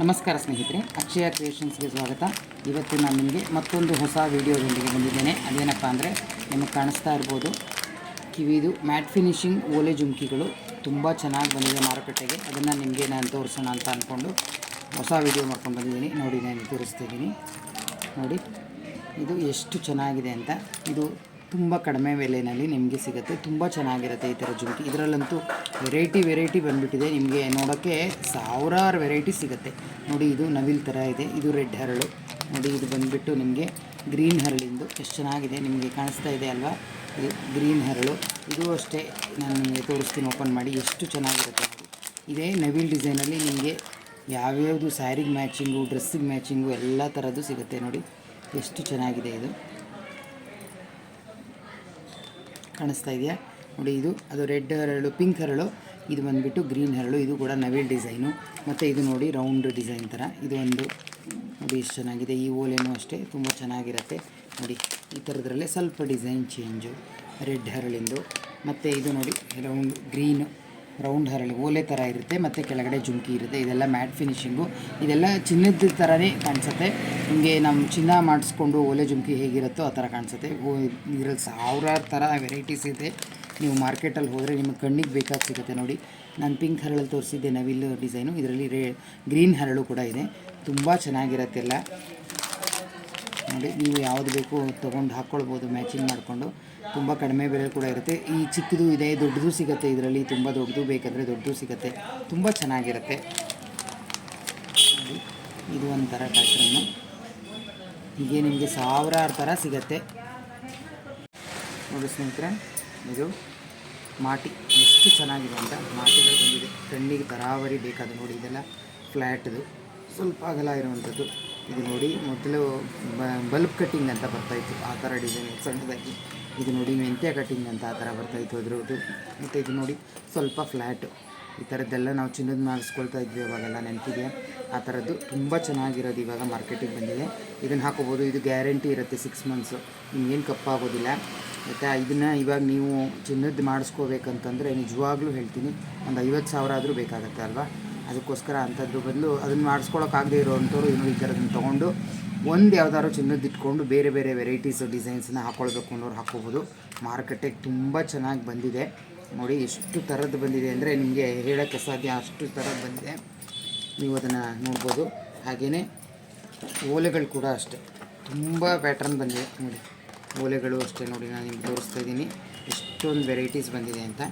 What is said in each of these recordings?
ನಮಸ್ಕಾರ ಸ್ನೇಹಿತರೆ, ಅಕ್ಷಯ ಕ್ರಿಯೇಷನ್ಸ್ಗೆ ಸ್ವಾಗತ. ಇವತ್ತು ನಾನು ನಿಮಗೆ ಮತ್ತೊಂದು ಹೊಸ ವಿಡಿಯೋದೊಂದಿಗೆ ಬಂದಿದ್ದೇನೆ. ಅದೇನಪ್ಪ ಅಂದರೆ ನಿಮಗೆ ಕಾಣಿಸ್ತಾ ಇರ್ಬೋದು, ಕಿವಿದು ಮ್ಯಾಟ್ ಫಿನಿಷಿಂಗ್ ಓಲೆ ಜುಮ್ಕಿಗಳು ತುಂಬ ಚೆನ್ನಾಗಿ ಬಂದಿದೆ ಮಾರುಕಟ್ಟೆಗೆ. ಅದನ್ನು ನಿಮಗೆ ನಾನು ತೋರಿಸೋಣ ಅಂತ ಅಂದ್ಕೊಂಡು ಹೊಸ ವಿಡಿಯೋ ಮಾಡ್ಕೊಂಡು ಬಂದಿದ್ದೀನಿ. ನೋಡಿ, ನಾನು ತೋರಿಸ್ತಿದ್ದೀನಿ ನೋಡಿ, ಇದು ಎಷ್ಟು ಚೆನ್ನಾಗಿದೆ ಅಂತ. ಇದು ತುಂಬ ಕಡಿಮೆ ಬೆಲೆಯಲ್ಲಿ ನಿಮಗೆ ಸಿಗುತ್ತೆ. ತುಂಬ ಚೆನ್ನಾಗಿರುತ್ತೆ ಈ ಥರ ಜುಮ್ಕಿ. ಇದರಲ್ಲಂತೂ ವೆರೈಟಿ ವೆರೈಟಿ ಬಂದುಬಿಟ್ಟಿದೆ. ನಿಮಗೆ ನೋಡೋಕ್ಕೆ ಸಾವಿರಾರು ವೆರೈಟಿ ಸಿಗುತ್ತೆ. ನೋಡಿ, ಇದು ನವಿಲ್ ಥರ ಇದೆ. ಇದು ರೆಡ್ ಹರಳು. ನೋಡಿ, ಇದು ಬಂದುಬಿಟ್ಟು ನಿಮಗೆ ಗ್ರೀನ್ ಹರಳಿಂದು. ಎಷ್ಟು ಚೆನ್ನಾಗಿದೆ ನಿಮಗೆ ಕಾಣಿಸ್ತಾ ಇದೆ ಅಲ್ವಾ? ಇದು ಗ್ರೀನ್ ಹರಳು. ಇದು ಅಷ್ಟೇ ನಾನು ನಿಮಗೆ ತೋರಿಸ್ತೀನಿ. ಓಪನ್ ಮಾಡಿ. ಎಷ್ಟು ಚೆನ್ನಾಗಿರುತ್ತೆ ಇದೇ ನವಿಲ್ ಡಿಸೈನಲ್ಲಿ ನಿಮಗೆ ಯಾವ್ಯಾವುದು ಸ್ಯಾರಿಗೆ ಮ್ಯಾಚಿಂಗು, ಡ್ರೆಸ್ಸಿಗೆ ಮ್ಯಾಚಿಂಗು, ಎಲ್ಲ ಥರದ್ದು ಸಿಗುತ್ತೆ ನೋಡಿ. ಎಷ್ಟು ಚೆನ್ನಾಗಿದೆ ಇದು. ಕಾಣಿಸ್ತಾ ಇದೆಯಾ? ನೋಡಿ, ಇದು, ಅದು ರೆಡ್ ಹರಳು, ಪಿಂಕ್ ಹರಳು, ಇದು ಬಂದುಬಿಟ್ಟು ಗ್ರೀನ್ ಹರಳು, ಇದು ಕೂಡ ನವಿಲ್ ಡಿಸೈನು. ಮತ್ತು ಇದು ನೋಡಿ, ರೌಂಡ್ ಡಿಸೈನ್ ಥರ ಇದು ಒಂದು, ನೋಡಿ, ಎಷ್ಟು ಚೆನ್ನಾಗಿದೆ. ಈ ಓಲೆನೂ ಅಷ್ಟೇ, ತುಂಬ ಚೆನ್ನಾಗಿರುತ್ತೆ. ನೋಡಿ, ಈ ಥರದ್ರಲ್ಲೇ ಸ್ವಲ್ಪ ಡಿಸೈನ್ ಚೇಂಜು, ರೆಡ್ ಹರಳಿಂದು. ಮತ್ತು ಇದು ನೋಡಿ, ರೌಂಡ್, ಗ್ರೀನು. ರೌಂಡ್ ಹರಳು, ಓಲೆ ಥರ ಇರುತ್ತೆ, ಮತ್ತು ಕೆಳಗಡೆ ಜುಮ್ಕಿ ಇರುತ್ತೆ, ಇದೆಲ್ಲ ಮ್ಯಾಟ್ ಫಿನಿಷಿಂಗು ಇದೆಲ್ಲ ಚಿನ್ನದ ಥರನೇ ಕಾಣಿಸುತ್ತೆ. ನಿಮಗೆ ನಮ್ಮ ಚಿನ್ನ ಮಾಡಿಸ್ಕೊಂಡು ಓಲೆ ಜುಮ್ಕಿ ಹೇಗಿರುತ್ತೋ ಆ ಥರ ಕಾಣಿಸುತ್ತೆ. ಇದರಲ್ಲಿ ಸಾವಿರಾರು ಥರ ವೆರೈಟೀಸ್ ಇದೆ. ನೀವು ಮಾರ್ಕೆಟಲ್ಲಿ ಹೋದರೆ ನಿಮ್ಮ ಕಣ್ಣಿಗೆ ಬೇಕಾಗಿ ಸಿಗುತ್ತೆ ನೋಡಿ. ನಾನು ಪಿಂಕ್ ಹರಳಲ್ಲಿ ತೋರಿಸಿದ್ದೆ ನವಿಲ್ ಡಿಸೈನು. ಇದರಲ್ಲಿ ರೇ, ಗ್ರೀನ್ ಹರಳು ಕೂಡ ಇದೆ. ತುಂಬ ಚೆನ್ನಾಗಿರುತ್ತೆ ಎಲ್ಲ. ನೋಡಿ, ನೀವು ಯಾವುದು ಬೇಕು ತೊಗೊಂಡು ಹಾಕ್ಕೊಳ್ಬೋದು, ಮ್ಯಾಚಿಂಗ್ ಮಾಡಿಕೊಂಡು. ತುಂಬ ಕಡಿಮೆ ಬೆಲೆ ಕೂಡ ಇರುತ್ತೆ. ಈ ಚಿಕ್ಕದು ಇದೆ, ದೊಡ್ಡದು ಸಿಗುತ್ತೆ. ಇದರಲ್ಲಿ ತುಂಬ ದೊಡ್ಡದು ಬೇಕಂದರೆ ದೊಡ್ಡದು ಸಿಗುತ್ತೆ. ತುಂಬ ಚೆನ್ನಾಗಿರುತ್ತೆ. ಇದು ಒಂಥರ ಟ್ಯಾಕ್ಟ್ರನ್ನು ಹೀಗೆ ನಿಮಗೆ ಸಾವಿರಾರು ಥರ ಸಿಗುತ್ತೆ. ನೋಡಿ ಸ್ನೇಹಿತರೆ, ಇದು ಮಾಟಿ. ಎಷ್ಟು ಚೆನ್ನಾಗಿದೆ ಅಂತ ಮಾಟಿಗಳು ಬಂದಿದೆ. ಕಣ್ಣಿಗೆ ತರಾವರಿ ಬೇಕಾದ ನೋಡಿ, ಇದೆಲ್ಲ ಫ್ಲ್ಯಾಟ್ದು. ಸ್ವಲ್ಪ ಅಗಲ ಇರುವಂಥದ್ದು. ಇದು ನೋಡಿ, ಮೊದಲು ಬಲ್ಬ್ ಕಟ್ಟಿಂಗ್ ಅಂತ ಬರ್ತಾಯಿತ್ತು ಆ ಥರ ಡಿಸೈನ್ ಸಣ್ಣದಾಗಿ ಇದು ನೋಡಿ, ಮೆಂತ್ಯ ಕಟ್ಟಿಂಗ್ ಅಂತ ಆ ಥರ ಬರ್ತಾಯಿತ್ತು ಅದ್ರದ್ದು. ಮತ್ತು ಇದು ನೋಡಿ, ಸ್ವಲ್ಪ ಫ್ಲ್ಯಾಟು ಈ ಥರದ್ದೆಲ್ಲ ನಾವು ಚಿನ್ನದ ಮಾಡಿಸ್ಕೊಳ್ತಾ ಇದ್ವಿ ಅವಾಗೆಲ್ಲ ನೆನಪಿದೆ. ಆ ಥರದ್ದು ತುಂಬ ಚೆನ್ನಾಗಿರೋದು ಇವಾಗ ಮಾರ್ಕೆಟಿಗೆ ಬಂದಿದೆ. ಇದನ್ನು ಹಾಕೋಬೋದು. ಇದು ಗ್ಯಾರಂಟಿ ಇರುತ್ತೆ ಸಿಕ್ಸ್ ಮಂತ್ಸು ನಿಮ್ಗೇನು ಕಪ್ಪಾಗೋದಿಲ್ಲ. ಮತ್ತು ಇದನ್ನು ಇವಾಗ ನೀವು ಚಿನ್ನದ್ದು ಮಾಡಿಸ್ಕೋಬೇಕಂತಂದರೆ ನಿಜವಾಗ್ಲೂ ಹೇಳ್ತೀನಿ, ಒಂದು ಐವತ್ತು ಸಾವಿರ ಆದರೂ ಬೇಕಾಗುತ್ತೆ ಅಲ್ವಾ? ಅದಕ್ಕೋಸ್ಕರ ಅಂಥದ್ರ ಬದಲು ಅದನ್ನು ಮಾಡಿಸ್ಕೊಳಕ್ಕಾಗದೇ ಇರೋವಂಥವ್ರು ಇನ್ನೂ ಈ ಥರದನ್ನು ತೊಗೊಂಡು ಒಂದು ಯಾವ್ದಾದ್ರು ಚಿನ್ನದಿಟ್ಕೊಂಡು ಬೇರೆ ಬೇರೆ ವೆರೈಟೀಸ್ ಡಿಸೈನ್ಸನ್ನ ಹಾಕ್ಕೊಳ್ಬೇಕು ಅನ್ನೋರು ಹಾಕ್ಕೋಬೋದು. ಮಾರುಕಟ್ಟೆಗೆ ತುಂಬ ಚೆನ್ನಾಗಿ ಬಂದಿದೆ. ನೋಡಿ ಎಷ್ಟು ಥರದ್ದು ಬಂದಿದೆ ಅಂದರೆ ನಿಮಗೆ ಹೇಳೋಕ್ಕೆ ಸಾಧ್ಯ ಅಷ್ಟು ಥರದ್ದು ಬಂದಿದೆ. ನೀವು ಅದನ್ನು ನೋಡ್ಬೋದು. ಹಾಗೆಯೇ ಓಲೆಗಳು ಕೂಡ ಅಷ್ಟೇ. ತುಂಬ ಪ್ಯಾಟ್ರನ್ ಬಂದಿದೆ. ನೋಡಿ, ಓಲೆಗಳು ಅಷ್ಟೇ ನೋಡಿ, ನಾನು ನಿಮ್ಗೆ ತೋರಿಸ್ತಾ ಇದ್ದೀನಿ. ಎಷ್ಟೊಂದು ವೆರೈಟೀಸ್ ಬಂದಿದೆ ಅಂತ.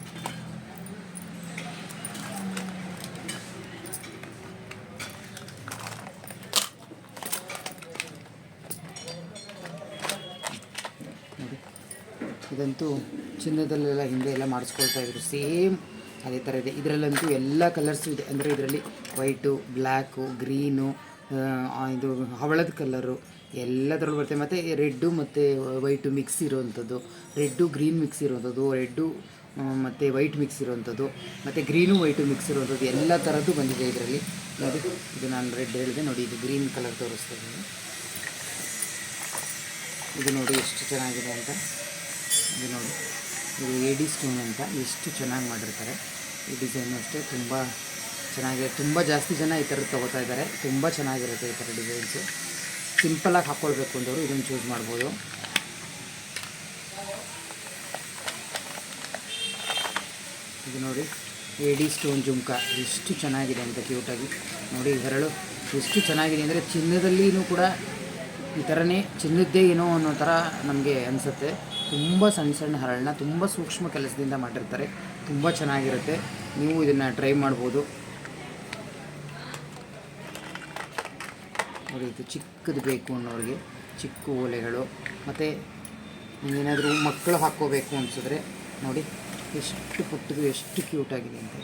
ಇದಂತೂ ಚಿನ್ನದಲ್ಲೆಲ್ಲ ಹಿಂದೆ ಎಲ್ಲ ಮಾಡಿಸ್ಕೊಳ್ತಾ ಇದ್ರು. ಸೇಮ್ ಅದೇ ಥರ ಇದೆ. ಇದರಲ್ಲಂತೂ ಎಲ್ಲ ಕಲರ್ಸು ಇದೆ. ಅಂದರೆ ಇದರಲ್ಲಿ ವೈಟು, ಬ್ಲ್ಯಾಕು, ಗ್ರೀನು ಇದು ಹವಳದ ಕಲರು ಎಲ್ಲದರಲ್ಲೂ ಬರುತ್ತೆ. ಮತ್ತು ರೆಡ್ಡು ಮತ್ತು ವೈಟು ಮಿಕ್ಸ್ ಇರೋವಂಥದ್ದು ರೆಡ್ಡು, ಗ್ರೀನ್ ಮಿಕ್ಸ್ ಇರೋವಂಥದ್ದು ರೆಡ್ಡು ಮತ್ತು ವೈಟ್ ಮಿಕ್ಸ್ ಇರೋವಂಥದ್ದು ಮತ್ತು ಗ್ರೀನು, ವೈಟು ಮಿಕ್ಸ್ ಇರೋವಂಥದ್ದು ಎಲ್ಲ ಥರದ್ದು ಬಂದಿದೆ ಇದರಲ್ಲಿ. ನೋಡಿ, ಇದು ನಾನು ರೆಡ್ ಹೇಳಿದೆ. ನೋಡಿ, ಇದು ಗ್ರೀನ್ ಕಲರ್ ತೋರಿಸ್ತಾ ಇದ್ದೀನಿ. ಇದು ನೋಡಿ ಎಷ್ಟು ಚೆನ್ನಾಗಿದೆ ಅಂತ. ಇದು ನೋಡಿ. ಇದು ಎಡಿ ಸ್ಟೋನ್ ಅಂತ. ಎಷ್ಟು ಚೆನ್ನಾಗಿ ಮಾಡಿರ್ತಾರೆ. ಈ ಡಿಸೈನು ಅಷ್ಟೇ. ತುಂಬ ಚೆನ್ನಾಗಿದೆ. ತುಂಬ ಜಾಸ್ತಿ ಜನ ಈ ಥರದ್ದು ತೊಗೋತಾ ಇದ್ದಾರೆ. ತುಂಬ ಚೆನ್ನಾಗಿರುತ್ತೆ ಈ ಥರ ಡಿಸೈನ್ಸು ಸಿಂಪಲಾಗಿ ಹಾಕ್ಕೊಳ್ಬೇಕು ಅಂದವರು ಇದನ್ನು ಚೂಸ್ ಮಾಡ್ಬೋದು. ಇದು ನೋಡಿ. ಎಡಿ ಸ್ಟೋನ್ ಜುಮ್ಕ. ಎಷ್ಟು ಚೆನ್ನಾಗಿದೆ ಅಂತ ಕ್ಯೂಟಾಗಿ ನೋಡಿ ಹೆರಳು ಎಷ್ಟು ಚೆನ್ನಾಗಿದೆ ಅಂದರೆ ಚಿನ್ನದಲ್ಲಿಯೂ ಕೂಡ ಈ ಥರನೇ ಚಿನ್ನದ್ದೇ ಏನೋ ಅನ್ನೋ ಥರ ನಮಗೆ ಅನಿಸುತ್ತೆ. ತುಂಬ ಸಣ್ಣ ಸಣ್ಣ ಹರಳನ್ನ ತುಂಬ ಸೂಕ್ಷ್ಮ ಕೆಲಸದಿಂದ ಮಾಡಿರ್ತಾರೆ. ತುಂಬ ಚೆನ್ನಾಗಿರುತ್ತೆ. ನೀವು ಇದನ್ನು ಟ್ರೈ ಮಾಡ್ಬೋದು. ನೋಡಿ ಚಿಕ್ಕದು ಬೇಕು ಅನ್ನೋರಿಗೆ ಚಿಕ್ಕ ಓಲೆಗಳು. ಮತ್ತು ಏನಾದರೂ ಮಕ್ಕಳು ಹಾಕ್ಕೋಬೇಕು ಅನಿಸಿದ್ರೆ ನೋಡಿ, ಎಷ್ಟು ಪುಟ್ಟದು, ಎಷ್ಟು ಕ್ಯೂಟಾಗಿದೆ ಅಂತ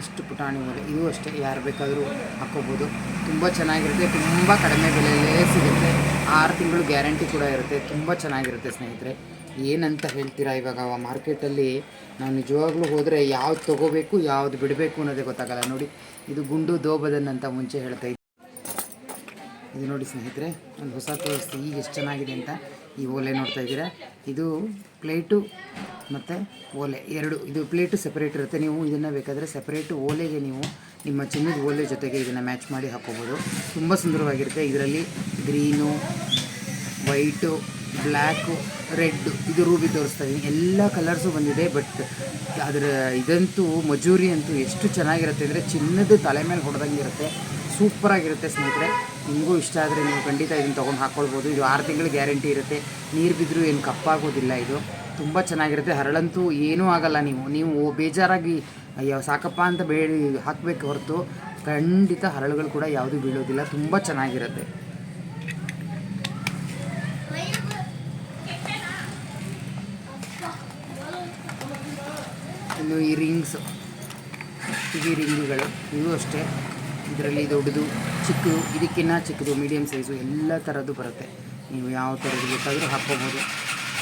ಎಷ್ಟು ಪುಟಾಣಿ ಮೂಲೆ ಇವು ಅಷ್ಟೇ, ಯಾರು ಬೇಕಾದರೂ ಹಾಕ್ಕೋಬೋದು ತುಂಬ ಚೆನ್ನಾಗಿರುತ್ತೆ, ತುಂಬ ಕಡಿಮೆ ಬೆಲೆಯಲ್ಲೇ ಸಿಗುತ್ತೆ. ಆರು ತಿಂಗಳು ಗ್ಯಾರಂಟಿ ಕೂಡ ಇರುತ್ತೆ, ತುಂಬ ಚೆನ್ನಾಗಿರುತ್ತೆ ಸ್ನೇಹಿತರೆ. ಏನಂತ ಹೇಳ್ತೀರಾ ಇವಾಗ ಮಾರ್ಕೆಟಲ್ಲಿ ನಾವು ನಿಜವಾಗ್ಲೂ ಹೋದರೆ ಯಾವ್ದು ತೊಗೋಬೇಕು, ಯಾವ್ದು ಬಿಡಬೇಕು ಅನ್ನೋದೇ ಗೊತ್ತಾಗಲ್ಲ. ನೋಡಿ, ಇದು ಗುಂಡು ದೋಬದನ್ ಅಂತ ಮುಂಚೆ ಹೇಳ್ತಾ ಇದು ನೋಡಿ ಸ್ನೇಹಿತರೆ, ಒಂದು ಹೊಸ ತೋರಿಸ್ತೀವಿ ಈಗ ಎಷ್ಟು ಚೆನ್ನಾಗಿದೆ ಅಂತ. ಈ ಓಲೆ ನೋಡ್ತಾ ಇದ್ದೀರಾ? ಇದು ಪ್ಲೇಟು ಮತ್ತು ಓಲೆ ಎರಡು. ಇದು ಪ್ಲೇಟು ಸೆಪರೇಟ್ ಇರುತ್ತೆ. ನೀವು ಇದನ್ನು ಬೇಕಾದರೆ ಸೆಪರೇಟು ಓಲೆಗೆ ನೀವು ನಿಮ್ಮ ಚಿನ್ನದ ಓಲೆ ಜೊತೆಗೆ ಇದನ್ನು ಮ್ಯಾಚ್ ಮಾಡಿ ಹಾಕ್ಕೋಬೋದು ತುಂಬ ಸುಂದರವಾಗಿರುತ್ತೆ. ಇದರಲ್ಲಿ ಗ್ರೀನು, ವೈಟು ಬ್ಲ್ಯಾಕು ರೆಡ್ಡು ಇದು ರೂಬಿ ತೋರಿಸ್ತಾ ಇದ್ದೀನಿ ಎಲ್ಲ ಕಲರ್ಸು ಬಂದಿದೆ ಬಟ್ ಅದರ ಇದಂತೂ, ಮಜೂರಿ ಅಂತೂ ಎಷ್ಟು ಚೆನ್ನಾಗಿರುತ್ತೆ ಅಂದರೆ ಚಿನ್ನದ ತಲೆ ಮೇಲೆ ಹೊಡೆದಂಗೆ ಇರುತ್ತೆ. ಸೂಪರಾಗಿರುತ್ತೆ ಸ್ನೇಹಿತರೆ. ನಿಮಗೂ ಇಷ್ಟ ಆದರೆ ನೀವು ಖಂಡಿತ ಇದನ್ನು ತೊಗೊಂಡು ಹಾಕ್ಕೊಳ್ಬೋದು ಇದು ಆರು ತಿಂಗಳು ಗ್ಯಾರಂಟಿ ಇರುತ್ತೆ. ನೀರು ಬಿದ್ದರೂ ಏನು ಕಪ್ಪಾಗೋದಿಲ್ಲ ಇದು. ತುಂಬ ಚೆನ್ನಾಗಿರುತ್ತೆ. ಹರಳಂತೂ ಏನೂ ಆಗಲ್ಲ ನೀವು. ನೀವು ಬೇಜಾರಾಗಿ, ಅಯ್ಯೋ ಸಾಕಪ್ಪ ಅಂತ ಬೇಡಿ ಹಾಕಬೇಕು ಹೊರತು ಖಂಡಿತ ಹರಳುಗಳು ಕೂಡ ಯಾವುದೂ ಬೀಳೋದಿಲ್ಲ. ತುಂಬ ಚೆನ್ನಾಗಿರುತ್ತೆ. ಇನ್ನು ಈ ರಿಂಗ್ಸ್, ಕಿವಿ ರಿಂಗ್ಗಳು, ಇವು ಅಷ್ಟೇ. ಇದರಲ್ಲಿ ದೊಡ್ಡದು ಚಿಕ್ಕ ಇದಕ್ಕಿನ್ನ ಚಿಕ್ಕದು ಮೀಡಿಯಮ್ ಸೈಜು ಎಲ್ಲ ಥರದ್ದು ಬರುತ್ತೆ. ನೀವು ಯಾವ ಥರದ್ದು ಬೇಕಾದರೂ ಹಾಕ್ಕೋಬೋದು.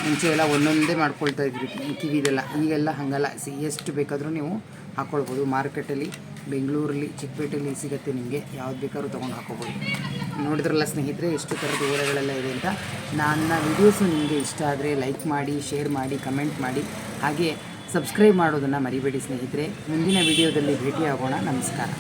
ಮುಂಚೆ ಎಲ್ಲ ಒಂದೊಂದೇ ಮಾಡ್ಕೊಳ್ತಾ ಇದ್ರಿ ಕಿವಿದೆಲ್ಲ ಈಗೆಲ್ಲ ಹಾಗಲ್ಲ. ಸಿ, ಎಷ್ಟು ಬೇಕಾದರೂ ನೀವು ಹಾಕ್ಕೊಳ್ಬೋದು. ಮಾರ್ಕೆಟಲ್ಲಿ, ಬೆಂಗಳೂರಲ್ಲಿ, ಚಿಕ್ಕಪೇಟೆಯಲ್ಲಿ ಸಿಗುತ್ತೆ ನಿಮಗೆ. ಯಾವ್ದು ಬೇಕಾದ್ರೂ ತೊಗೊಂಡು ಹಾಕ್ಕೋಬೋದು. ನೋಡಿದ್ರಲ್ಲ ಸ್ನೇಹಿತರೆ, ಎಷ್ಟು ಥರದ ಓರೆಗಳೆಲ್ಲ ಇದೆ ಅಂತ. ನನ್ನ ವೀಡಿಯೋಸು ನಿಮಗೆ ಇಷ್ಟ ಆದರೆ ಲೈಕ್ ಮಾಡಿ ಶೇರ್ ಮಾಡಿ ಕಮೆಂಟ್ ಮಾಡಿ. ಹಾಗೆ ಸಬ್ಸ್ಕ್ರೈಬ್ ಮಾಡೋದನ್ನು ಮರಿಬೇಡಿ ಸ್ನೇಹಿತರೆ. ಮುಂದಿನ ವಿಡಿಯೋದಲ್ಲಿ ಭೇಟಿಯಾಗೋಣ. ನಮಸ್ಕಾರ.